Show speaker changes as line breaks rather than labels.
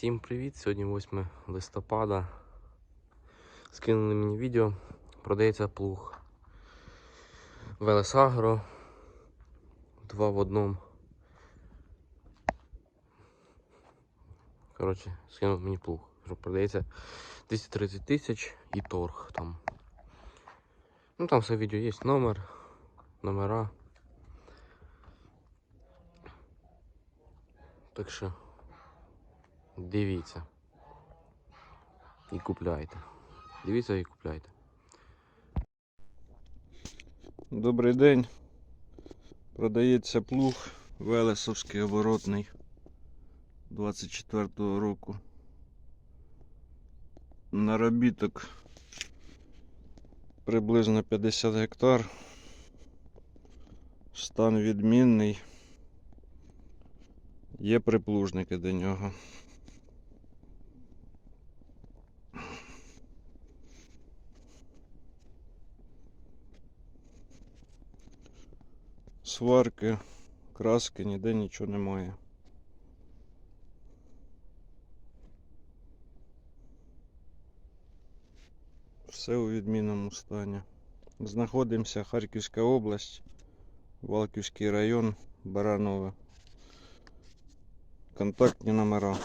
Всім привіт! Сьогодні 8 листопада. Скинули мені відео. Продається плуг. Велесагро. Два в одному. Коротше, скинув мені плуг. Що продається 230 тисяч і торг там. Ну там все відео є, номер, номера. Так що дивіться. І купляйте. Дивіться і купляйте.
Добрий день. Продається плуг Велесовський оборотний 24-го року. Наробіток приблизно 50 гектар. Стан відмінний. Є приплужники до нього. Сварки, краски, ніде нічого немає. Все у відмінному стані. Знаходимося Харківська область, Валківський район, Баранове. Контактні номера.